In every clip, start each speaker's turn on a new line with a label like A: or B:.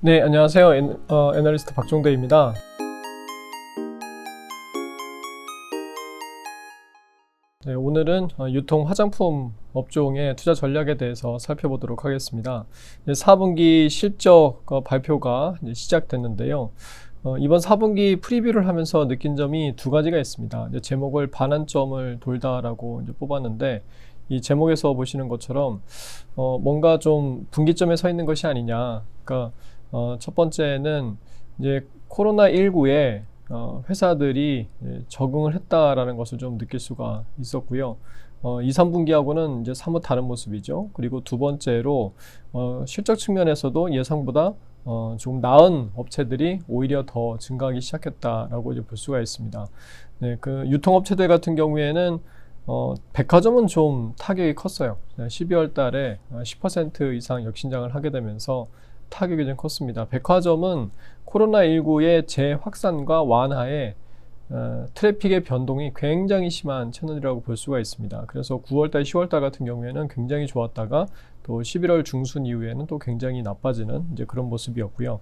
A: 네, 안녕하세요. 애, 어, 애널리스트 박종대입니다. 네, 오늘은 어, 유통 화장품 업종의 투자 전략에 대해서 살펴보도록 하겠습니다. 네, 4분기 실적 어, 발표가 시작됐는데요. 어, 이번 4분기 프리뷰를 하면서 느낀 점이 두 가지가 있습니다. 제목을 반환점을 돌다라고 뽑았는데 이 제목에서 보시는 것처럼 어, 뭔가 좀 분기점에 서 있는 것이 아니냐. 그러니까 어, 첫 번째는 이제 코로나 19에 어, 회사들이 적응을 했다라는 것을 좀 느낄 수가 있었고요. 어, 2, 3분기하고는 이제 사뭇 다른 모습이죠. 그리고 두 번째로 어, 실적 측면에서도 예상보다 어, 좀 나은 업체들이 오히려 더 증가하기 시작했다라고 이제 볼 수가 있습니다. 네, 그 유통업체들 같은 경우에는 어, 백화점은 좀 타격이 컸어요. 12월 달에 10% 이상 역신장을 하게 되면서 타격이 좀 컸습니다. 백화점은 코로나19의 재확산과 완화에 어, 트래픽의 변동이 굉장히 심한 채널이라고 볼 수가 있습니다. 그래서 9월달, 10월달 같은 경우에는 굉장히 좋았다가 또 11월 중순 이후에는 또 굉장히 나빠지는 이제 그런 모습이었고요.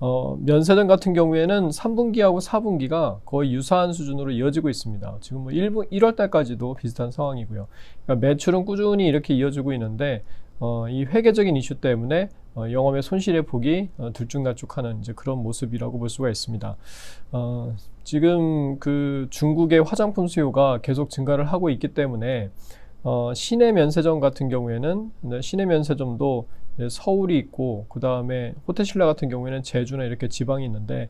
A: 어, 면세점 같은 경우에는 3분기하고 4분기가 거의 유사한 수준으로 이어지고 있습니다. 지금 뭐 1분, 1월 달까지도 비슷한 상황이고요. 그러니까 매출은 꾸준히 이렇게 이어지고 있는데 어, 이 회계적인 이슈 때문에 어, 영업의 손실의 폭이 어, 들쭉날쭉하는 이제 그런 모습이라고 볼 수가 있습니다. 어, 지금 그 중국의 화장품 수요가 계속 증가를 하고 있기 때문에 어, 시내 면세점 같은 경우에는 네, 시내 면세점도 서울이 있고 그 다음에 호텔신라 같은 경우에는 제주나 이렇게 지방이 있는데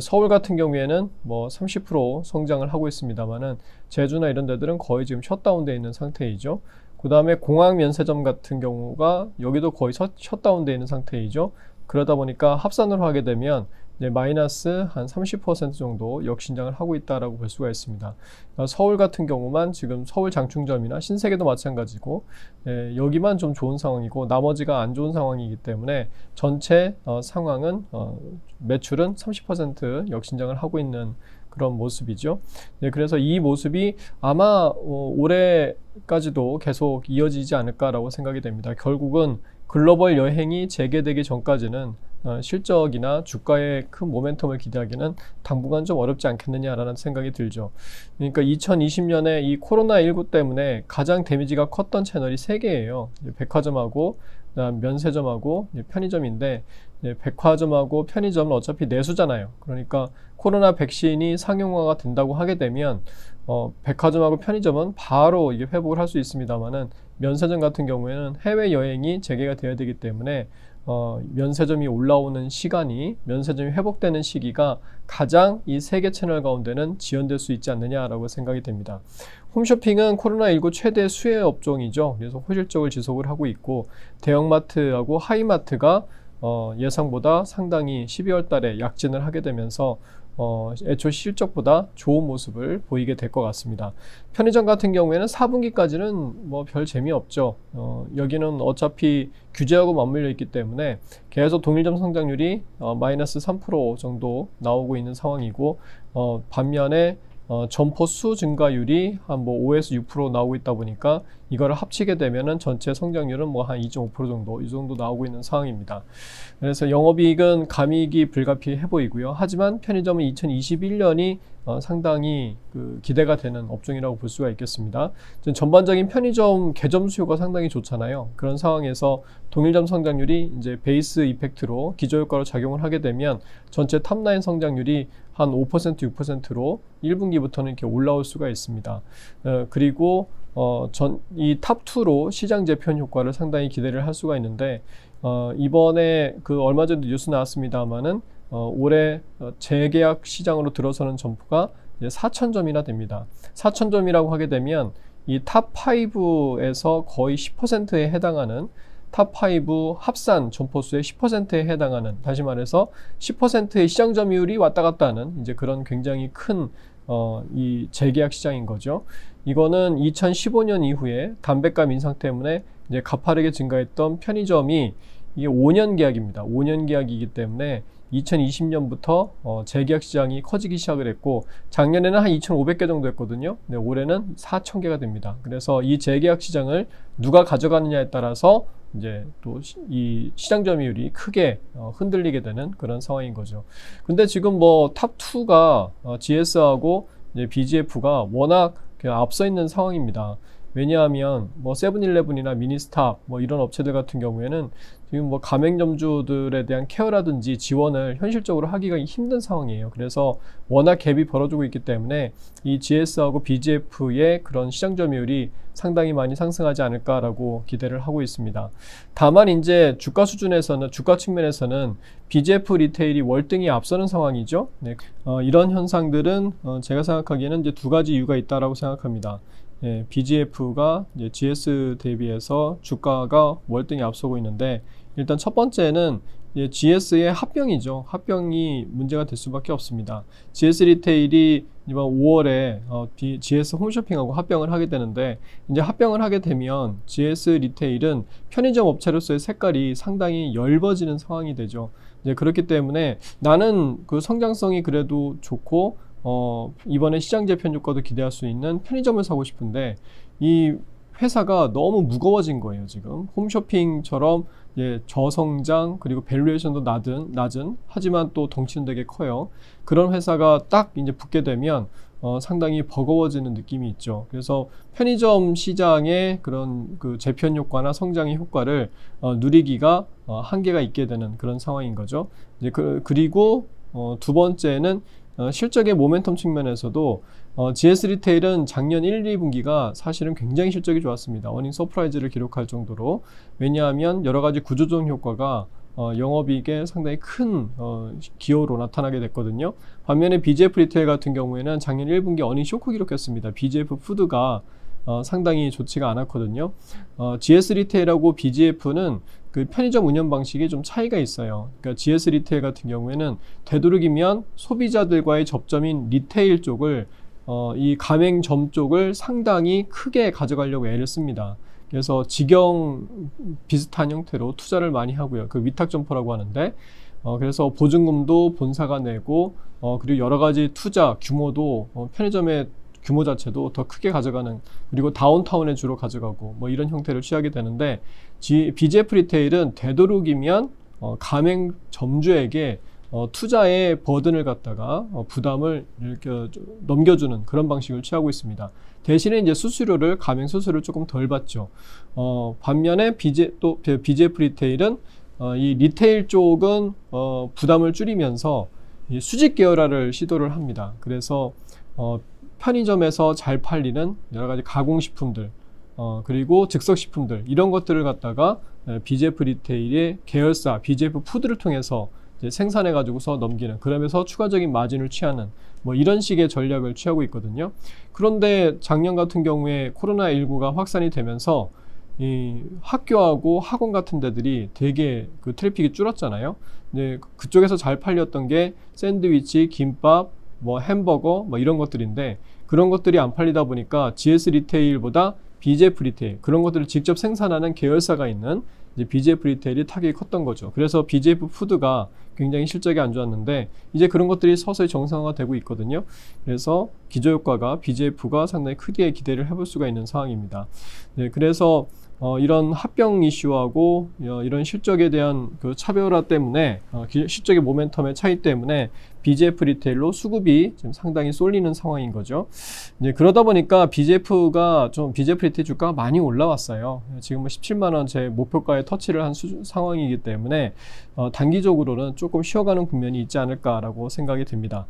A: 서울 같은 경우에는 뭐 30% 성장을 하고 있습니다만은 제주나 이런 데들은 거의 지금 셧다운돼 있는 상태이죠. 그 다음에 공항 면세점 같은 경우가 여기도 거의 셧다운되어 있는 상태이죠. 그러다 보니까 합산으로 하게 되면 이제 마이너스 한 30% 정도 역신장을 하고 있다라고 볼 수가 있습니다. 그러니까 서울 같은 경우만 지금 서울 장충점이나 신세계도 마찬가지고 예, 여기만 좀 좋은 상황이고 나머지가 안 좋은 상황이기 때문에 전체 어, 상황은 어, 매출은 30% 역신장을 하고 있는 그런 모습이죠. 네, 그래서 이 모습이 아마 어, 올해까지도 계속 이어지지 않을까라고 생각이 됩니다. 결국은 글로벌 여행이 재개되기 전까지는 어, 실적이나 주가의 큰 모멘텀을 기대하기는 당분간 좀 어렵지 않겠느냐라는 생각이 들죠. 그러니까 2020년에 이 코로나19 때문에 가장 데미지가 컸던 채널이 세 개예요. 백화점하고 그다음 면세점하고 편의점인데 백화점하고 편의점은 어차피 내수잖아요. 그러니까 코로나 백신이 상용화가 된다고 하게 되면 어, 백화점하고 편의점은 바로 이게 회복을 할 수 있습니다만은 면세점 같은 경우에는 해외 여행이 재개가 되어야 되기 때문에 어, 면세점이 올라오는 시간이 면세점이 회복되는 시기가 가장 이 세 개 채널 가운데는 지연될 수 있지 않느냐라고 생각이 됩니다. 홈쇼핑은 코로나19 최대 수혜 업종이죠. 그래서 호실적을 지속을 하고 있고 대형마트하고 하이마트가 어, 예상보다 상당히 12월 달에 약진을 하게 되면서 어, 애초 실적보다 좋은 모습을 보이게 될 것 같습니다. 편의점 같은 경우에는 4분기까지는 뭐 별 재미없죠. 어, 여기는 어차피 규제하고 맞물려 있기 때문에 계속 동일점 성장률이 어, 마이너스 3% 정도 나오고 있는 상황이고 어, 반면에 어, 점포 수 증가율이 한 뭐 5에서 6% 나오고 있다 보니까 이거를 합치게 되면은 전체 성장률은 뭐 한 2.5% 정도 이 정도 나오고 있는 상황입니다. 그래서 영업이익은 감이익이 불가피해 보이고요. 하지만 편의점은 2021년이 어, 상당히 그 기대가 되는 업종이라고 볼 수가 있겠습니다. 전반적인 편의점 개점 수요가 상당히 좋잖아요. 그런 상황에서 동일점 성장률이 이제 베이스 이펙트로 기저효과로 작용을 하게 되면 전체 탑라인 성장률이 한 5% 6%로 1분기부터는 이렇게 올라올 수가 있습니다. 어, 그리고 어, 전, 이 탑2로 시장 재편 효과를 상당히 기대를 할 수가 있는데, 어, 이번에 그 얼마 전에 뉴스 나왔습니다만은, 어, 올해 어, 재계약 시장으로 들어서는 점포가 이제 4,000점이나 됩니다. 4,000점이라고 하게 되면 이 탑5에서 거의 10%에 해당하는 탑5 합산 점포수의 10%에 해당하는 다시 말해서 10%의 시장 점유율이 왔다 갔다 하는 이제 그런 굉장히 큰 어, 이 재계약 시장인 거죠. 이거는 2015년 이후에 담배값 인상 때문에 이제 가파르게 증가했던 편의점이 이게 5년 계약입니다. 5년 계약이기 때문에 2020년부터 어, 재계약 시장이 커지기 시작을 했고 작년에는 한 2,500개 정도 했거든요. 네, 올해는 4,000개가 됩니다. 그래서 이 재계약 시장을 누가 가져가느냐에 따라서 이제 또 이 시장 점유율이 크게 어, 흔들리게 되는 그런 상황인 거죠. 근데 지금 뭐 탑 2가 어, GS하고 BGF가 워낙 그 앞서 있는 상황입니다. 왜냐하면 뭐 세븐일레븐이나 미니스탑 뭐 이런 업체들 같은 경우에는 지금 뭐 가맹점주들에 대한 케어라든지 지원을 현실적으로 하기가 힘든 상황이에요. 그래서 워낙 갭이 벌어지고 있기 때문에 이 GS하고 BGF의 그런 시장 점유율이 상당히 많이 상승하지 않을까라고 기대를 하고 있습니다. 다만 이제 주가 수준에서는 주가 측면에서는 BGF 리테일이 월등히 앞서는 상황이죠. 네. 어, 이런 현상들은 어, 제가 생각하기에는 이제 두 가지 이유가 있다라고 생각합니다. 예, BGF가 GS 대비해서 주가가 월등히 앞서고 있는데 일단 첫 번째는 예, GS의 합병이죠. 합병이 문제가 될 수밖에 없습니다. GS 리테일이 이번 5월에 어, GS 홈쇼핑하고 합병을 하게 되는데 이제 합병을 하게 되면 GS 리테일은 편의점 업체로서의 색깔이 상당히 엷어지는 상황이 되죠. 이제 그렇기 때문에 나는 그 성장성이 그래도 좋고 어, 이번에 시장 재편 효과도 기대할 수 있는 편의점을 사고 싶은데 이 회사가 너무 무거워진 거예요, 지금. 홈쇼핑처럼 예, 저성장 그리고 밸류에이션도 낮은 낮은 하지만 또 덩치는 되게 커요. 그런 회사가 딱 이제 붙게 되면 어, 상당히 버거워지는 느낌이 있죠. 그래서 편의점 시장의 그런 그 재편 효과나 성장의 효과를 어, 누리기가 어, 한계가 있게 되는 그런 상황인 거죠. 이제 그, 그리고 어, 두 번째는 어, 실적의 모멘텀 측면에서도 어, GS 리테일은 작년 1, 2분기가 사실은 굉장히 실적이 좋았습니다. 어닝 서프라이즈를 기록할 정도로 왜냐하면 여러 가지 구조조정 효과가 어, 영업이익에 상당히 큰 어, 기여로 나타나게 됐거든요. 반면에 BGF 리테일 같은 경우에는 작년 1분기 어닝 쇼크 기록했습니다. BGF 푸드가 어, 상당히 좋지가 않았거든요. 어, GS 리테일하고 BGF는 그 편의점 운영 방식이 좀 차이가 있어요. 그러니까 GS 리테일 같은 경우에는 되도록이면 소비자들과의 접점인 리테일 쪽을 어, 이 가맹점 쪽을 상당히 크게 가져가려고 애를 씁니다. 그래서 직영 비슷한 형태로 투자를 많이 하고요. 그 위탁 점포라고 하는데, 어, 그래서 보증금도 본사가 내고, 어, 그리고 여러 가지 투자 규모도 어, 편의점의 규모 자체도 더 크게 가져가는 그리고 다운타운에 주로 가져가고 뭐 이런 형태를 취하게 되는데 BGF 리테일은 되도록이면 어, 가맹 점주에게 어, 투자의 버든을 갖다가 어, 부담을 넘겨주는 그런 방식을 취하고 있습니다. 대신에 이제 수수료를 가맹 수수료를 조금 덜 받죠. 어, 반면에 BG, 또 BGF 리테일은 어, 이 리테일 쪽은 어, 부담을 줄이면서 이 수직 계열화를 시도를 합니다. 그래서 어, 편의점에서 잘 팔리는 여러 가지 가공식품들, 어, 그리고 즉석식품들, 이런 것들을 갖다가 BGF 리테일의 계열사, BGF 푸드를 통해서 생산해 가지고서 넘기는 그러면서 추가적인 마진을 취하는 뭐 이런 식의 전략을 취하고 있거든요. 그런데 작년 같은 경우에 코로나19가 확산이 되면서 이 학교하고 학원 같은 데들이 되게 그 트래픽이 줄었잖아요. 네, 그쪽에서 잘 팔렸던 게 샌드위치, 김밥, 뭐 햄버거 뭐 이런 것들인데 그런 것들이 안 팔리다 보니까 GS 리테일보다 BJF 리테일 그런 것들을 직접 생산하는 계열사가 있는 이제 BJF 리테일이 타격이 컸던 거죠. 그래서 BJF 푸드가 굉장히 실적이 안 좋았는데 이제 그런 것들이 서서히 정상화되고 있거든요. 그래서 기저효과가 BJF가 상당히 크게 기대를 해볼 수가 있는 상황입니다. 네, 그래서 어, 이런 합병 이슈하고 어, 이런 실적에 대한 그 차별화 때문에 어, 실적의 모멘텀의 차이 때문에 BGF 리테일로 수급이 지금 상당히 쏠리는 상황인 거죠. 이제 그러다 보니까 BGF가 좀 BGF 리테일 주가가 많이 올라왔어요. 지금 뭐 17만 원 제 목표가에 터치를 한 수, 상황이기 때문에 어, 단기적으로는 조금 쉬어가는 국면이 있지 않을까라고 생각이 듭니다.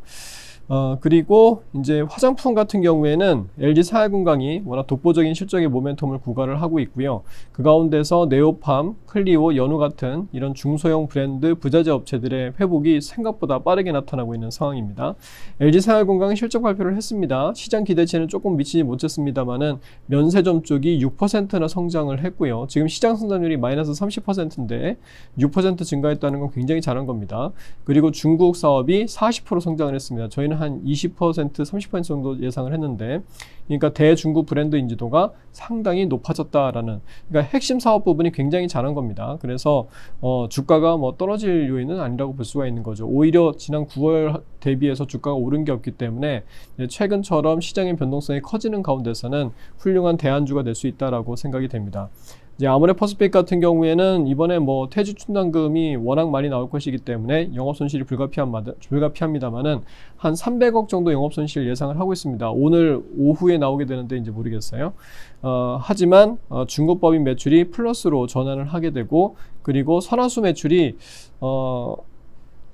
A: 어, 그리고 이제 화장품 같은 경우에는 LG 사회건강이 워낙 독보적인 실적의 모멘텀을 구가를 하고 있고요. 그 가운데서 네오팜, 클리오, 연우 같은 이런 중소형 브랜드 부자재 업체들의 회복이 생각보다 빠르게 나타나고 있는 상황입니다. LG 사회건강은 실적 발표를 했습니다. 시장 기대치는 조금 미치지 못했습니다만은 면세점 쪽이 6%나 성장을 했고요. 지금 시장 성장률이 마이너스 30%인데 6% 증가했다는 건 굉장히 잘한 겁니다. 그리고 중국 사업이 40% 성장을 했습니다. 저희는 한 20%, 30% 정도 예상을 했는데, 그러니까 대중국 브랜드 인지도가 상당히 높아졌다라는, 그러니까 핵심 사업 부분이 굉장히 잘한 겁니다. 그래서 어, 주가가 뭐 떨어질 요인은 아니라고 볼 수가 있는 거죠. 오히려 지난 9월 대비해서 주가가 오른 게 없기 때문에 예, 최근처럼 시장의 변동성이 커지는 가운데서는 훌륭한 대안주가 될 수 있다라고 생각이 됩니다. 이제 아모레 퍼스픽 같은 경우에는 이번에 뭐 퇴주 충당금이 워낙 많이 나올 것이기 때문에 영업 손실이 불가피합니다. 불가피합니다만은 한 300억 정도 영업 손실 예상을 하고 있습니다. 오늘 오후에 나오게 되는데 이제 모르겠어요. 어, 하지만 어, 중고법인 매출이 플러스로 전환을 하게 되고 그리고 선화수 매출이 어,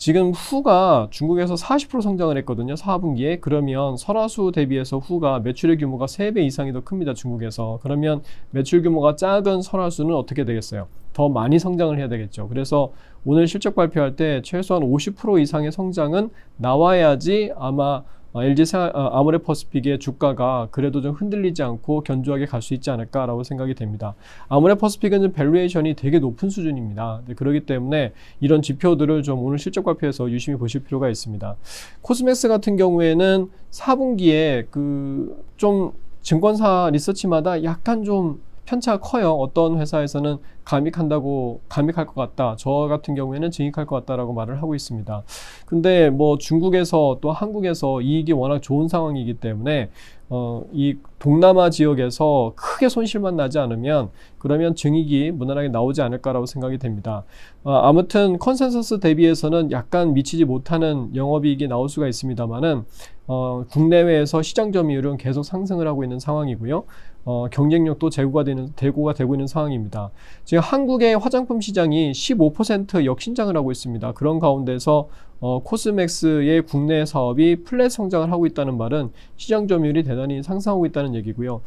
A: 지금 후가 중국에서 40% 성장을 했거든요. 4분기에. 그러면 설화수 대비해서 후가 매출의 규모가 3배 이상이 더 큽니다. 중국에서. 그러면 매출 규모가 작은 설화수는 어떻게 되겠어요? 더 많이 성장을 해야 되겠죠. 그래서 오늘 실적 발표할 때 최소한 50% 이상의 성장은 나와야지 아마 어, LG 사, 어, 아모레퍼스픽의 주가가 그래도 좀 흔들리지 않고 견조하게 갈 수 있지 않을까라고 생각이 됩니다. 아모레퍼스픽은 밸류에이션이 되게 높은 수준입니다. 네, 그렇기 때문에 이런 지표들을 좀 오늘 실적 발표에서 유심히 보실 필요가 있습니다. 코스맥스 같은 경우에는 4분기에 그 좀 증권사 리서치마다 약간 좀 편차가 커요. 어떤 회사에서는 감익한다고 감익할 것 같다. 저 같은 경우에는 증익할 것 같다라고 말을 하고 있습니다. 근데 뭐 중국에서 또 한국에서 이익이 워낙 좋은 상황이기 때문에 어, 이 동남아 지역에서 크게 손실만 나지 않으면 그러면 증익이 무난하게 나오지 않을까라고 생각이 됩니다. 어, 아무튼 컨센서스 대비해서는 약간 미치지 못하는 영업이익이 나올 수가 있습니다만은 어, 국내외에서 시장 점유율은 계속 상승을 하고 있는 상황이고요. 어, 경쟁력도 제고가 되는 대고가 되고 있는 상황입니다. 지금 한국의 화장품 시장이 15% 역신장을 하고 있습니다. 그런 가운데서 어, 코스맥스의 국내 사업이 플랫 성장을 하고 있다는 말은 시장 점유율이 대단히 상승하고 있다는 얘기고요.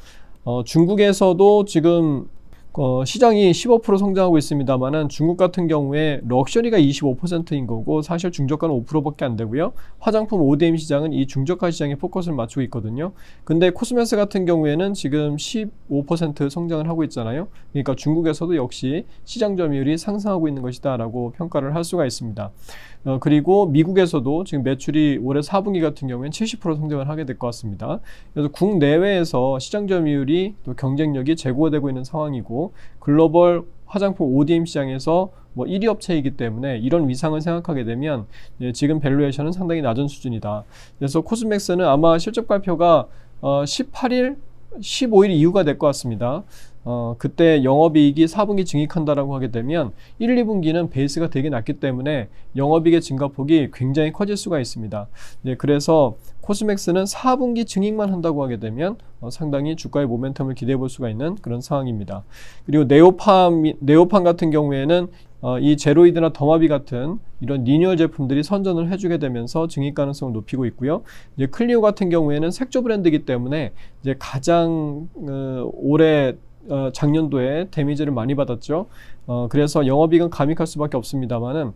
A: 어, 중국에서도 지금 어, 시장이 15% 성장하고 있습니다만은 중국 같은 경우에 럭셔리가 25%인 거고 사실 중저가는 5%밖에 안 되고요. 화장품 ODM 시장은 이 중저가 시장에 포커스를 맞추고 있거든요. 근데 코스메스 같은 경우에는 지금 15% 성장을 하고 있잖아요. 그러니까 중국에서도 역시 시장 점유율이 상승하고 있는 것이다라고 평가를 할 수가 있습니다. 어, 그리고 미국에서도 지금 매출이 올해 4분기 같은 경우에는 70% 성장을 하게 될 것 같습니다. 그래서 국내외에서 시장 점유율이 또 경쟁력이 제고되고 있는 상황이고 글로벌 화장품 ODM 시장에서 뭐 1위 업체이기 때문에 이런 위상을 생각하게 되면 예, 지금 밸류에이션은 상당히 낮은 수준이다. 그래서 코스맥스는 아마 실적 발표가 어, 18일, 15일 이후가 될 것 같습니다. 어, 그때 영업이익이 4분기 증익한다라고 하게 되면 1, 2분기는 베이스가 되게 낮기 때문에 영업이익의 증가폭이 굉장히 커질 수가 있습니다. 네, 그래서 코스맥스는 4분기 증익만 한다고 하게 되면 어, 상당히 주가의 모멘텀을 기대해 볼 수가 있는 그런 상황입니다. 그리고 네오팜, 네오팜 같은 경우에는 어, 이 제로이드나 더마비 같은 이런 리뉴얼 제품들이 선전을 해주게 되면서 증익 가능성을 높이고 있고요. 이제 클리오 같은 경우에는 색조 브랜드이기 때문에 이제 가장 어, 올해 어, 작년도에 데미지를 많이 받았죠. 어, 그래서 영업이익은 감익할 수밖에 없습니다만은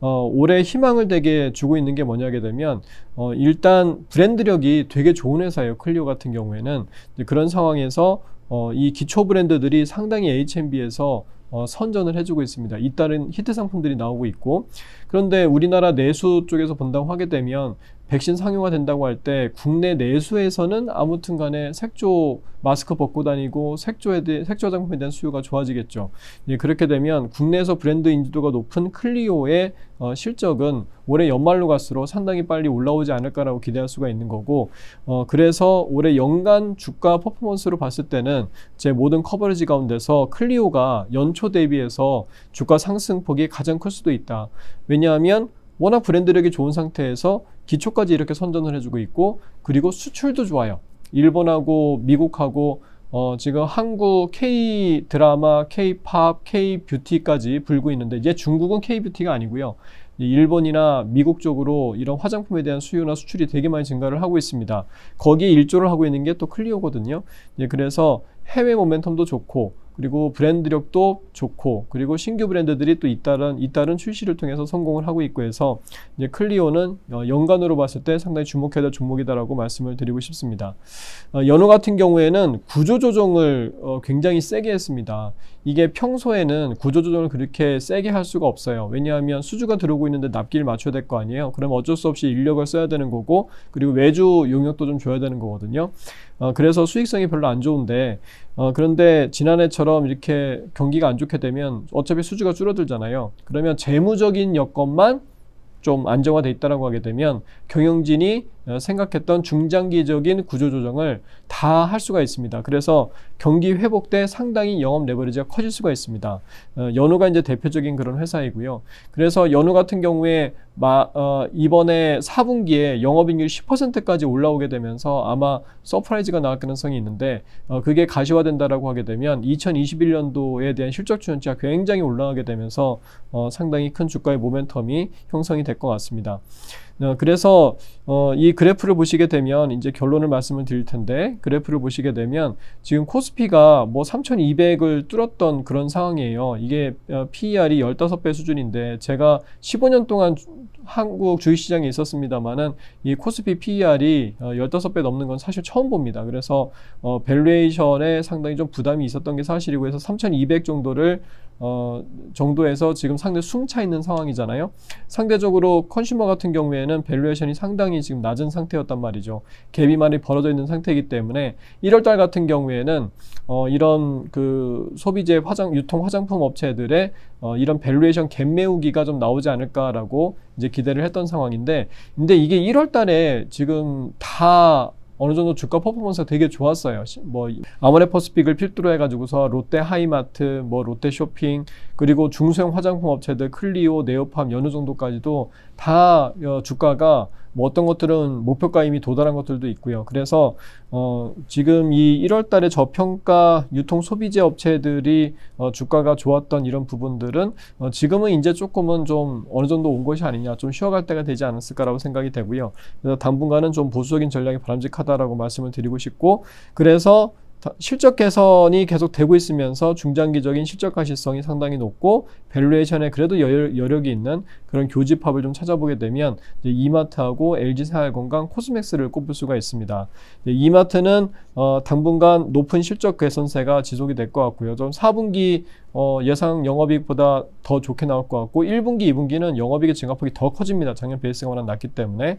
A: 어, 올해 희망을 되게 주고 있는 게 뭐냐게 되면 어, 일단 브랜드력이 되게 좋은 회사예요. 클리오 같은 경우에는 그런 상황에서 어, 이 기초 브랜드들이 상당히 H&B에서 어, 선전을 해주고 있습니다. 잇따른 히트 상품들이 나오고 있고 그런데 우리나라 내수 쪽에서 본다고 하게 되면 백신 상용화 된다고 할 때 국내 내수에서는 아무튼 간에 색조 마스크 벗고 다니고 색조에 대해 색조 화장품에 대한 수요가 좋아지겠죠. 예, 그렇게 되면 국내에서 브랜드 인지도가 높은 클리오의 어, 실적은 올해 연말로 갈수록 상당히 빨리 올라오지 않을까라고 기대할 수가 있는 거고 어, 그래서 올해 연간 주가 퍼포먼스로 봤을 때는 제 모든 커버리지 가운데서 클리오가 연초 대비해서 주가 상승폭이 가장 클 수도 있다. 왜냐하면 워낙 브랜드력이 좋은 상태에서 기초까지 이렇게 선전을 해주고 있고 그리고 수출도 좋아요. 일본하고 미국하고 어, 지금 한국 K 드라마, K 팝, K 뷰티까지 불고 있는데 이제 중국은 K 뷰티가 아니고요. 일본이나 미국 쪽으로 이런 화장품에 대한 수요나 수출이 되게 많이 증가를 하고 있습니다. 거기에 일조를 하고 있는 게 또 클리오거든요. 예, 그래서 해외 모멘텀도 좋고 그리고 브랜드력도 좋고 그리고 신규 브랜드들이 또 잇따른 잇따른 출시를 통해서 성공을 하고 있고 해서 이제 클리오는 어, 연간으로 봤을 때 상당히 주목해야 될 종목이다라고 말씀을 드리고 싶습니다. 어, 연호 같은 경우에는 구조 조정을 어, 굉장히 세게 했습니다. 이게 평소에는 구조 조정을 그렇게 세게 할 수가 없어요. 왜냐하면 수주가 들어오고 있는데 납기를 맞춰야 될 거 아니에요. 그럼 어쩔 수 없이 인력을 써야 되는 거고 그리고 외주 용역도 좀 줘야 되는 거거든요. 어, 그래서 수익성이 별로 안 좋은데 어, 그런데 지난해처럼 이렇게 경기가 안 좋게 되면 어차피 수주가 줄어들잖아요. 그러면 재무적인 여건만 좀 안정화돼 있다라고 하게 되면 경영진이 어, 생각했던 중장기적인 구조 조정을 다 할 수가 있습니다. 그래서 경기 회복 때 상당히 영업 레버리지가 커질 수가 있습니다. 어, 연호가 이제 대표적인 그런 회사이고요. 그래서 연호 같은 경우에 마, 어, 이번에 4분기에 영업이익률 10%까지 올라오게 되면서 아마 서프라이즈가 나올 가능성이 있는데 어, 그게 가시화된다라고 하게 되면 2021년도에 대한 실적 추천치가 굉장히 올라가게 되면서 어, 상당히 큰 주가의 모멘텀이 형성이 될 것 같습니다. 어, 그래서 어, 이 그래프를 보시게 되면 이제 결론을 말씀을 드릴 텐데 그래프를 보시게 되면 지금 코스피가 뭐 3,200을 뚫었던 그런 상황이에요. 이게 어, PER이 15배 수준인데 제가 15년 동안 주- 한국 주식시장에 있었습니다만은 이 코스피 PER이 어, 15배 넘는 건 사실 처음 봅니다. 그래서 어, 밸류에이션에 상당히 좀 부담이 있었던 게 사실이고 해서 3,200 정도를 어, 정도에서 지금 상당히 숨차 있는 상황이잖아요. 상대적으로 컨슈머 같은 경우에는 밸류에이션이 상당히 지금 낮은 상태였단 말이죠. 갭이 많이 벌어져 있는 상태이기 때문에 1월달 같은 경우에는 어, 이런 그 소비재 화장 유통 화장품 업체들의 어, 이런 밸류에이션 갭 메우기가 좀 나오지 않을까라고 이제 기대를 했던 상황인데 근데 이게 1월달에 지금 다 어느 정도 주가 퍼포먼스가 되게 좋았어요. 시- 뭐 아모레퍼스픽을 필두로 해가지고서 롯데 하이마트, 뭐 롯데 쇼핑 그리고 중소형 화장품 업체들 클리오, 네오팜 어느 정도까지도 다 어, 주가가 뭐 어떤 것들은 목표가 이미 도달한 것들도 있고요. 그래서 어, 지금 이 1월 달에 저평가 유통 소비재 업체들이 어, 주가가 좋았던 이런 부분들은 어, 지금은 이제 조금은 좀 어느 정도 온 것이 아니냐, 좀 쉬어갈 때가 되지 않았을까라고 생각이 되고요. 그래서 당분간은 좀 보수적인 전략이 바람직하다라고 말씀을 드리고 싶고, 그래서 다- 실적 개선이 계속 되고 있으면서 중장기적인 실적 가시성이 상당히 높고 밸류에이션에 그래도 여, 여력 이 있는 그런 교집합을 좀 찾아보게 되면 이마트하고 LG 생활건강 코스맥스를 꼽을 수가 있습니다. 이마트는 어, 당분간 높은 실적 개선세가 지속이 될 것 같고요. 좀 4분기 어, 예상 영업이익보다 더 좋게 나올 것 같고 1분기, 2분기는 영업이익의 증가폭이 더 커집니다. 작년 베이스가 워낙 낮기 때문에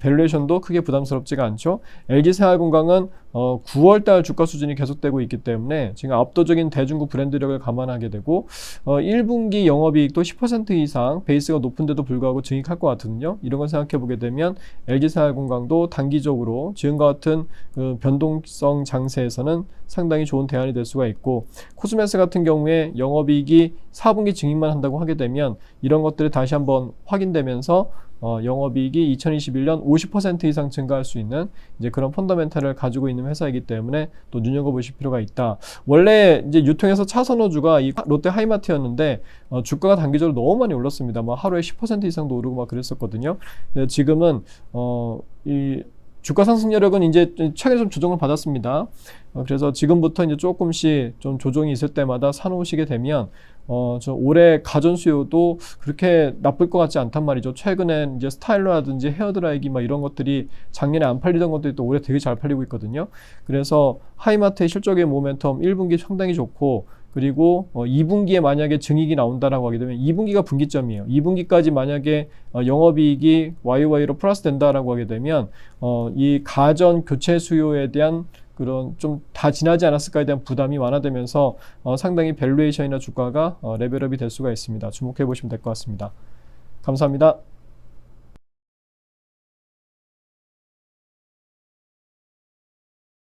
A: 밸류에이션도 크게 부담스럽지가 않죠. LG 생활건강은 어, 9월달 주가 수준이 계속되고 있기 때문에 지금 압도적인 대중국 브랜드력을 감안하게 되고 어, 1분기 영업이익도 10% 이상 베이스가 높은데도 불구하고 증익할 것 같거든요. 이런 걸 생각해 보게 되면 LG 생활건강도 단기적으로 지금과 같은 그 변동성 장세에서는 상당히 좋은 대안이 될 수가 있고 코스메스 같은 경우에 영업이익이 4분기 증익만 한다고 하게 되면 이런 것들이 다시 한번 확인되면서 어, 영업이익이 2021년 50% 이상 증가할 수 있는 이제 그런 펀더멘탈을 가지고 있는 회사이기 때문에 또 눈여겨보실 필요가 있다. 원래 이제 유통에서 차선호주가 이 롯데 하이마트였는데 어, 주가가 단기적으로 너무 많이 올랐습니다. 막 하루에 10% 이상도 오르고 막 그랬었거든요. 근데 지금은 어, 이 주가 상승 여력은 이제 최근에 좀 조정을 받았습니다. 어, 그래서 지금부터 이제 조금씩 좀 조정이 있을 때마다 사놓으시게 되면 어, 저 올해 가전 수요도 그렇게 나쁠 것 같지 않단 말이죠. 최근엔 이제 스타일러라든지 헤어드라이기 막 이런 것들이 작년에 안 팔리던 것들이 또 올해 되게 잘 팔리고 있거든요. 그래서 하이마트의 실적의 모멘텀 1분기 상당히 좋고 그리고 어, 2분기에 만약에 증익이 나온다라고 하게 되면 2분기가 분기점이에요. 2분기까지 만약에 어, 영업이익이 YY로 플러스 된다라고 하게 되면 어, 이 가전 교체 수요에 대한 그런 좀 다 지나지 않았을까에 대한 부담이 완화되면서 어, 상당히 밸류에이션이나 주가가 어, 레벨업이 될 수가 있습니다. 주목해 보시면 될 것 같습니다. 감사합니다.